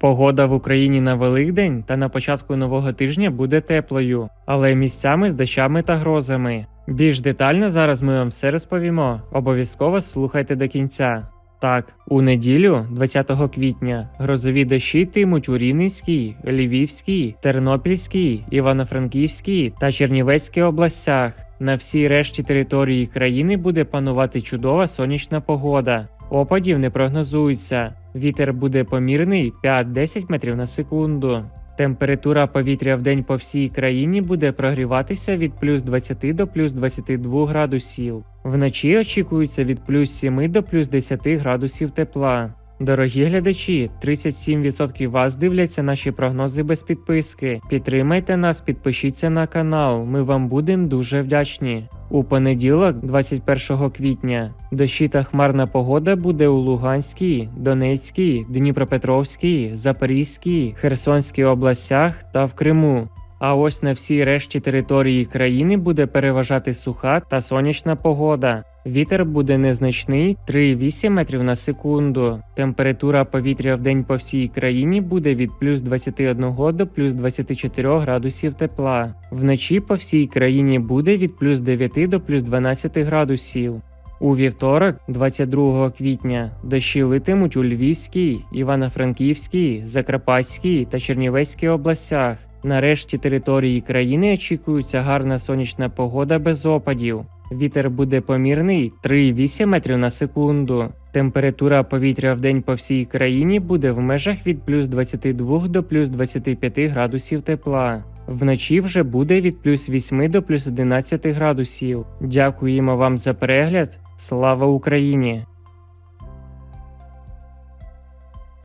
Погода в Україні на Великдень та на початку нового тижня буде теплою, але місцями з дощами та грозами. Більш детально зараз ми вам все розповімо. Обов'язково слухайте до кінця. Так, у неділю, 20 квітня, грозові дощі йтимуть у Рівненській, Львівській, Тернопільській, Івано-Франківській та Чернівецькій областях. На всій решті території країни буде панувати чудова сонячна погода. Опадів не прогнозується. Вітер буде помірний 5-10 метрів на секунду. Температура повітря в день по всій країні буде прогріватися від плюс 20 до плюс 22 градусів. Вночі очікується від плюс 7 до плюс 10 градусів тепла. Дорогі глядачі, 37% вас дивляться наші прогнози без підписки. Підтримайте нас, підпишіться на канал. Ми вам будемо дуже вдячні. У понеділок, 21 квітня, дощі та хмарна погода буде у Луганській, Донецькій, Дніпропетровській, Запорізькій, Херсонській областях та в Криму. А ось на всій решті території країни буде переважати суха та сонячна погода. Вітер буде незначний 3,8 метрів на секунду. Температура повітря в день по всій країні буде від плюс 21 до плюс 24 градусів тепла. Вночі по всій країні буде від плюс 9 до плюс 12 градусів. У вівторок, 22 квітня, дощі литимуть у Львівській, Івано-Франківській, Закарпатській та Чернівецькій областях. На решті території країни очікується гарна сонячна погода без опадів. Вітер буде помірний 3,8 метрів на секунду. Температура повітря в день по всій країні буде в межах від плюс 22 до плюс 25 градусів тепла. Вночі вже буде від плюс 8 до плюс 11 градусів. Дякуємо вам за перегляд. Слава Україні!